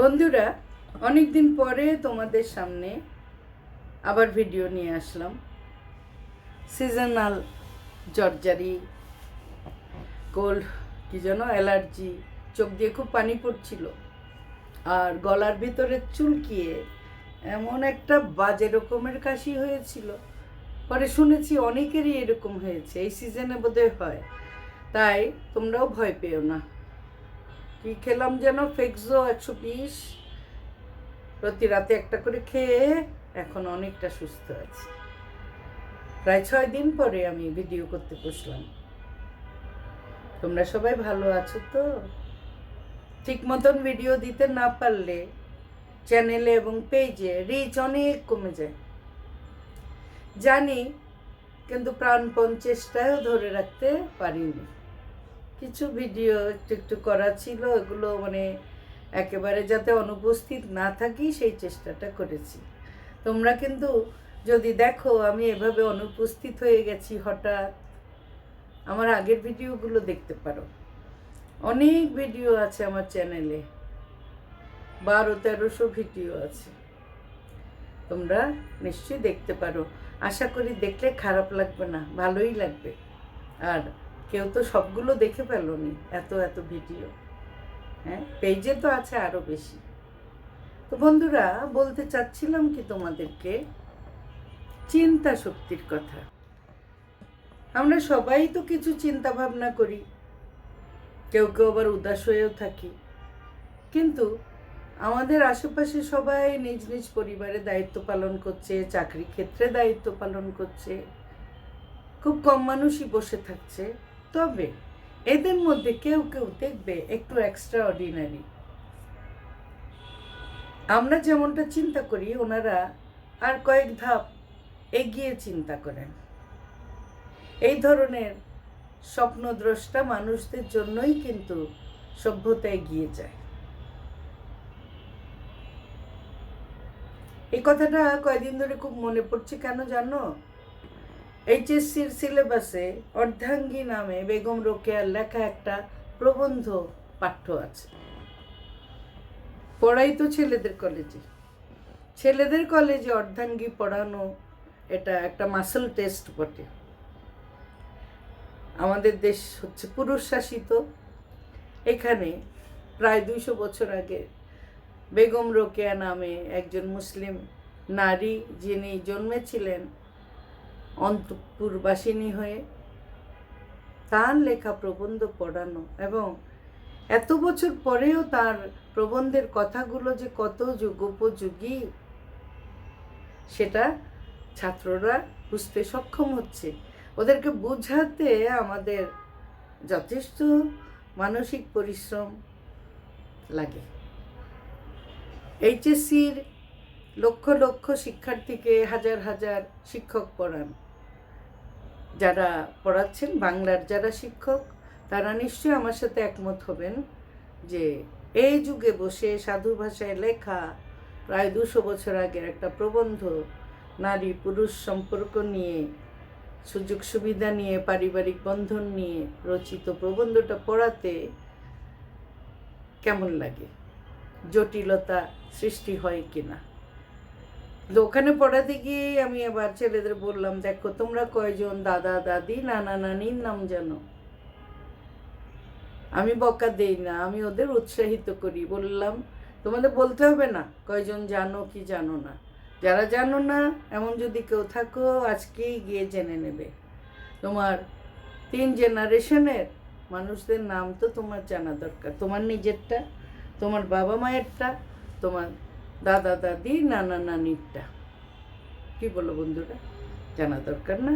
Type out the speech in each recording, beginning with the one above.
বন্ধুরা অনেক দিন পরে তোমাদের সামনে আবার ভিডিও নিয়ে আসলাম। সিজনাল জর্জারি কোল্ড কি যেন অ্যালার্জি চোখ দিয়ে খুব পানি পড়ছিল। আর গলার ভিতরে চুলকিয়ে এমন একটা বাজে রকমের কাশি হয়েছিল। পরে শুনেছি অনেকেরই এরকম হয়েছে, এই সিজনে বোধহয় হয়। তাই তোমরাও ভয় পেও না। কি খেলাম যেন? ফেক্সো একশো বিশ। প্রতি রাতে একটা করে খেয়ে এখন অনেকটা সুস্থ আছি। প্রায় ছয় দিন পরে আমি ভিডিও করতে বসলাম। তোমরা সবাই ভালো আছো তো? ঠিক মতন ভিডিও দিতে না পারলে চ্যানেলে এবং পেজে রিচ অনেক কমে যায়। জানি, কিন্তু প্রাণপণ চেষ্টায়ও ধরে রাখতে পারিনি। কিছু ভিডিও একটু একটু করা ছিল, এগুলো মানে একেবারে যাতে অনুপস্থিত না থাকি, সেই চেষ্টাটা করেছি। তোমরা কিন্তু যদি দেখো, আমি এভাবে অনুপস্থিত হয়ে গেছি হঠাৎ, আমার আগের ভিডিওগুলো দেখতে পারো। অনেক ভিডিও আছে আমার চ্যানেলে বারো তেরোশো ভিডিও আছে। তোমরা নিশ্চয়ই দেখতে পারো। আশা করি দেখলে খারাপ লাগবে না, ভালোই লাগবে। আর কেউ তো সবগুলো দেখে পেলনি এত এত ভিডিও। হ্যাঁ পেজে তো আছে আরও বেশি। তো বন্ধুরা, বলতে চাচ্ছিলাম কি তোমাদেরকে, চিন্তা শক্তির কথা। আমরা সবাই তো কিছু চিন্তা ভাবনা করি। কেউ কেউ আবার উদাস হয়েও থাকি। কিন্তু আমাদের আশেপাশে সবাই নিজ নিজ পরিবারে দায়িত্ব পালন করছে চাকরি ক্ষেত্রে দায়িত্ব পালন করছে। খুব কম মানুষই বসে থাকছে। তবে এদের মধ্যে কেউ কেউ দেখবে একটু এক্সট্রা অর্ডিনারি আমরা যেমনটা চিন্তা করি, ওনারা আর কয়েক ধাপ এগিয়ে চিন্তা করেন। এই ধরনের স্বপ্নদ্রষ্টা মানুষদের জন্যই কিন্তু সভ্যতা এগিয়ে যায়। এই কথাটা কয়দিন ধরে খুব মনে পড়ছে, কেন জানো? এইচএসসির সিলেবাসে অর্ধাঙ্গী নামে বেগম রোকেয়ার লেখা একটা প্রবন্ধ পাঠ্য আছে। পড়াই তো ছেলেদের কলেজে ছেলেদের কলেজে অর্ধাঙ্গী পড়ানো এটা একটা মাসল টেস্ট বটে। আমাদের দেশ হচ্ছে পুরুষ শাসিত এখানে প্রায় দুইশো বছর আগে বেগম রোকেয়া নামে একজন মুসলিম নারী যিনি জন্মেছিলেন অন্তপুরবাসিনী হয়ে তার লেখা প্রবন্ধ পড়ানো এবং এত বছর পরেও তার প্রবন্ধের কথাগুলো যে কত যুগোপযোগী, সেটা ছাত্ররা বুঝতে সক্ষম হচ্ছে। ওদেরকে বোঝাতে আমাদের যথেষ্ট মানসিক পরিশ্রম লাগে। এইচএসসির লক্ষ লক্ষ শিক্ষার্থীকে হাজার হাজার শিক্ষক পড়ান। যারা পড়াচ্ছেন, বাংলার যারা শিক্ষক, তারা নিশ্চয়ই আমার সাথে একমত হবেন যে এই যুগে বসে সাধু ভাষায় লেখা প্রায় দুশো বছর আগের একটা প্রবন্ধ, নারী পুরুষ সম্পর্ক নিয়ে, সুযোগ সুবিধা নিয়ে, পারিবারিক বন্ধন নিয়ে রচিত প্রবন্ধটা পড়াতে কেমন লাগে? জটিলতা সৃষ্টি হয় কিনা? ওখানে পড়াতে গিয়ে আমি আবার ছেলেদের বললাম, দেখো, তোমরা কয়জন? দাদা, দাদি, নানা, নানির নাম জানো? আমি বকা দেই না, আমি ওদের উৎসাহিত করি। বললাম, তোমাদের বলতে হবে না, কয়জন জানো কি জানো না। যারা জানো না, এমন যদি কেউ থাকো, আজকেই গিয়ে জেনে নেবে। তোমার তিন জেনারেশনের মানুষদের নাম তো তোমার জানা দরকার। তোমার নিজেরটা, তোমার বাবা মায়েরটা তোমার দাদা দাদি, নানা নানিরটা কি বলো বন্ধুরা? জানা দরকার না?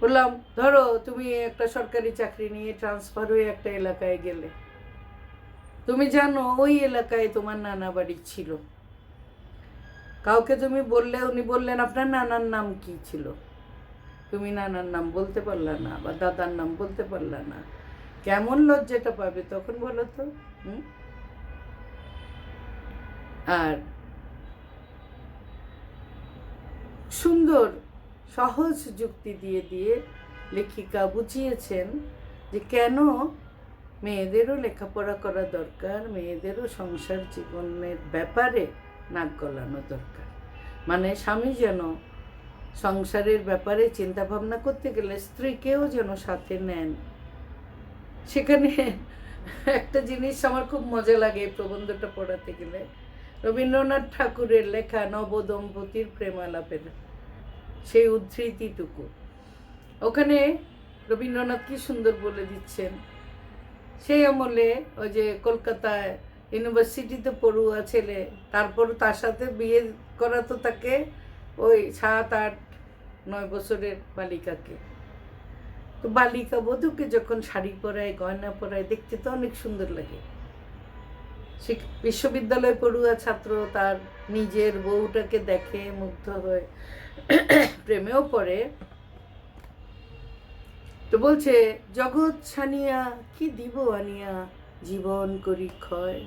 বললাম, ধরো তুমি একটা সরকারি চাকরি নিয়ে ট্রান্সফার হয়ে একটা এলাকায় গেলে। তুমি জানো, ওই এলাকায় তোমার নানা বাড়ি ছিল। কাউকে তুমি বললে, উনি বললেন, আপনার নানার নাম কি ছিল? তুমি নানার নাম বলতে পারলা না, বা দাদার নাম বলতে পারলা না। কেমন লজ্জাটা পাবে তখন বলো তো, হুম? আর সুন্দর, সহজ যুক্তি দিয়ে দিয়ে লেখিকা বুঝিয়েছেন যে কেন মেয়েদেরও লেখাপড়া করা দরকার, মেয়েদেরও সংসার জীবনের ব্যাপারে নাক গলানো দরকার। মানে স্বামী যেন সংসারের ব্যাপারে চিন্তা ভাবনা করতে গেলে স্ত্রীকেও যেন সাথে নেন। সেখানে একটা জিনিস আমার খুব মজা লাগে এই প্রবন্ধটা পড়াতে গেলে। রবীন্দ্রনাথ ঠাকুরের লেখা নবদম্পতির প্রেমালাপের সেই উদ্ধৃতিটুকু। ওখানে রবীন্দ্রনাথ কি সুন্দর বলে দিচ্ছেন? সেই আমলে ওই যে কলকাতায় ইউনিভার্সিটিতে পড়ুয়া ছেলে, তারপর তার সাথে বিয়ে করা তো তাকে ওই সাত আট নয় বছরের বালিকাকে। তো বালিকা বধূকে যখন শাড়ি পরায়, গয়না পরায়, দেখতে তো অনেক সুন্দর লাগে। বিশ্ববিদ্যালয় পড়ুয়া ছাত্র, তার নিজের বউটাকে দেখে মুগ্ধ হয়ে প্রেমেও পড়ে। তো বলছে, জগৎ ছানিয়া কি দিব আনিয়া? জীবন করি ক্ষয়।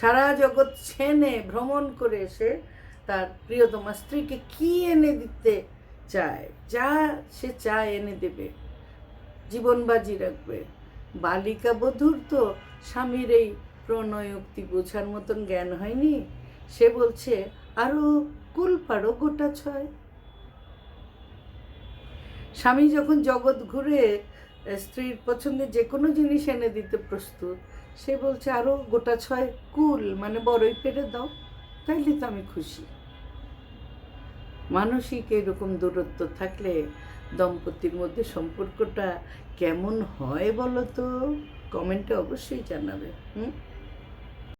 সারা জগৎ ছেনে ভ্রমণ করে এসে তার প্রিয়তমা স্ত্রীকে কি এনে দিতে চায়? যা সে চায় এনে দেবে। জীবন বাজি রাখবে। বালিকা বধূর তো স্বামীর এই প্রণয়োক্তি বোঝার মতন জ্ঞান হয়নি? সে বলছে, আরও কুল পারো গোটা ছয়। স্বামী যখন জগৎ ঘুরে স্ত্রীর পছন্দের যে কোনো জিনিস এনে দিতে প্রস্তুত, সে বলছে আরও গোটা ছয় কুল মানে বড়ই পেরে দাও, তাইলে তো আমি খুশি। মানসিক এরকম দূরত্ব থাকলে দম্পতির মধ্যে সম্পর্কটা কেমন হয় বলো তো? কমেন্টে অবশ্যই জানাবে, হুম?